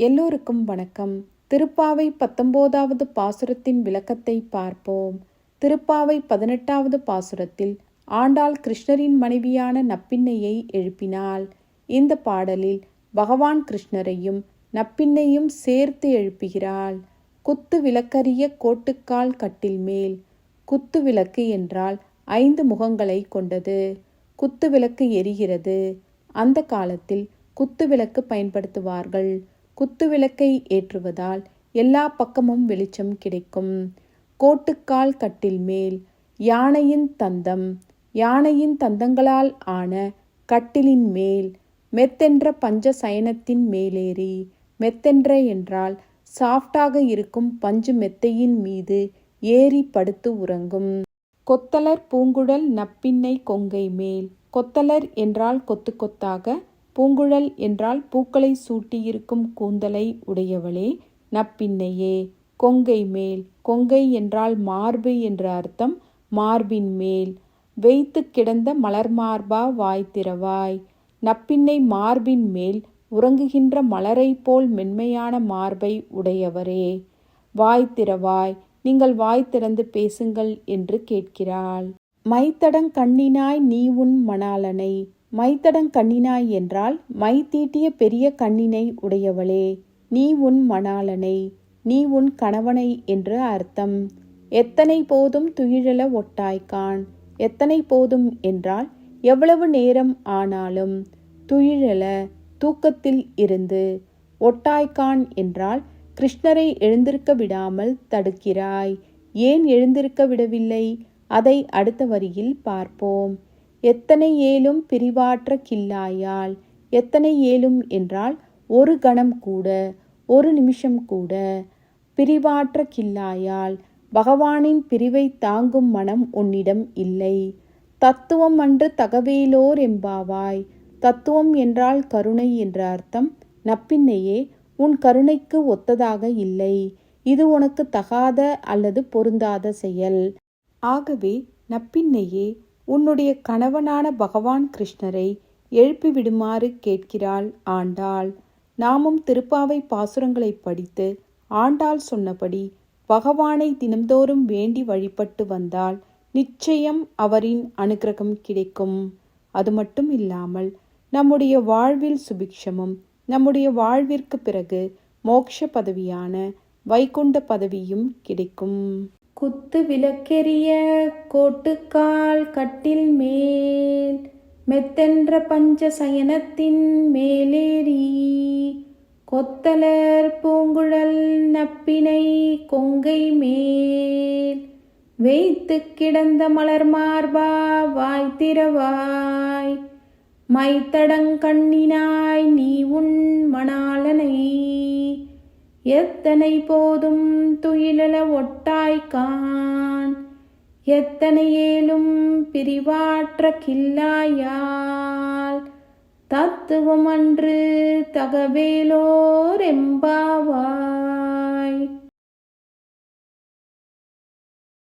எல்லோருக்கும் வணக்கம். திருப்பாவை பத்தொன்பதாவது பாசுரத்தின் விளக்கத்தை பார்ப்போம். திருப்பாவை பதினெட்டாவது பாசுரத்தில் ஆண்டாள் கிருஷ்ணரின் மனைவியான நப்பின்னையை எழுப்பினாள். இந்த பாடலில் பகவான் கிருஷ்ணரையும் நப்பின்னையும் சேர்த்து எழுப்புகிறாள். குத்து விளக்கரிய கோட்டுக்கால் கட்டில் மேல். குத்து விளக்கு என்றால் ஐந்து முகங்களை கொண்டது. குத்து விளக்கு எரிகிறது. அந்த காலத்தில் குத்து விளக்கு பயன்படுத்துவார்கள். குத்து விளக்கை ஏற்றுவதால் எல்லா பக்கமும் வெளிச்சம் கிடைக்கும். கோட்டுக்கால் கட்டில் மேல் யானையின் தந்தம் யானையின் தந்தங்களால் ஆன கட்டிலின் மேல் மெத்தென்ற பஞ்ச சயனத்தின் மேலேறி மெத்தென்ற என்றால் சாஃப்டாக இருக்கும் பஞ்சு மெத்தையின் மீது ஏறி படுத்து உறங்கும். கொத்தலர் பூங்குழல் நப்பின்னை கொங்கை மேல் கொத்தலர் என்றால் கொத்து கொத்தாக பூங்குழல் என்றால் பூக்களை சூட்டியிருக்கும் கூந்தலை உடையவளே நப்பின்னையே. கொங்கை மேல். கொங்கை என்றால் மார்பு என்ற அர்த்தம். மார்பின் மேல். வைத்து கிடந்த மலர் மார்பா வாய் திறவாய். நப்பின்னை மார்பின் மேல் உறங்குகின்ற மலரை போல் மென்மையான மார்பை உடையவரே. வாய் திறவாய். நீங்கள் வாய் திறந்து பேசுங்கள் என்று கேட்கிறாள். மைத்தடங் கண்ணினாய் நீ உன் மணாலனை மைத்தடங் கண்ணினாய் என்றால் மை தீட்டிய பெரிய கண்ணினை உடையவளே நீ உன் மணாளனை நீ உன் கணவனை என்று அர்த்தம். எத்தனை போதும் துயிழல ஒட்டாய்க்கான் எத்தனை போதும் என்றால் எவ்வளவு நேரம் ஆனாலும் துயிழல தூக்கத்தில் இருந்து ஒட்டாய்க்கான் என்றால் கிருஷ்ணரை எழுந்திருக்க விடாமல் தடுக்கிறாய். ஏன் எழுந்திருக்க விடவில்லை? அதை அடுத்த வரியில் பார்ப்போம். எத்தனை ஏலும் பிரிவாற்ற கில்லாயால்? எத்தனை ஏலும் என்றால் ஒரு கணம் கூட ஒரு நிமிஷம் கூட. பிரிவாற்ற கில்லாயால் பகவானின் பிரிவை தாங்கும் மனம் உன்னிடம் இல்லை. தத்துவம் அன்று தகவேலோர் எம்பாவாய் தத்துவம் என்றால் கருணை என்ற அர்த்தம். நப்பின்னையே உன் கருணைக்கு ஒத்ததாக இல்லை. இது உனக்கு தகாத அல்லது பொருந்தாத செயல். ஆகவே நப்பின்னையே உன்னுடைய கணவனான பகவான் கிருஷ்ணரை எழுப்பிவிடுமாறு கேட்கிறாள் ஆண்டாள். நாமும் திருப்பாவை பாசுரங்களை படித்து ஆண்டாள் சொன்னபடி பகவானை தினம்தோறும் வேண்டி வழிபட்டு வந்தால் நிச்சயம் அவரின் அனுகிரகம் கிடைக்கும். அது மட்டும் இல்லாமல் நம்முடைய வாழ்வில் சுபிக்ஷமும் நம்முடைய வாழ்விற்கு பிறகு மோக்ஷ பதவியான வைகுண்ட பதவியும் கிடைக்கும். குத்து விளக்கெரிய கோட்டுக்கால் கட்டில் மேல் மெத்தென்ற பஞ்ச சயனத்தின் மேலேறி கொத்தலர் பூங்குழல் நப்பினை கொங்கை மேல் வைத்து கிடந்த மலர் மார்பா வாய் திறவாய் மைத்தடங்கண்ணினாய் நீ உன் மணாலனை எத்தனை போதும் துயிலல ஒட்டாய்கான் எத்தனை ஏலும் பிரிவாற்ற கில்லாயால். தத்துவம் அன்று தகவேலோர் எம்பாவாய்.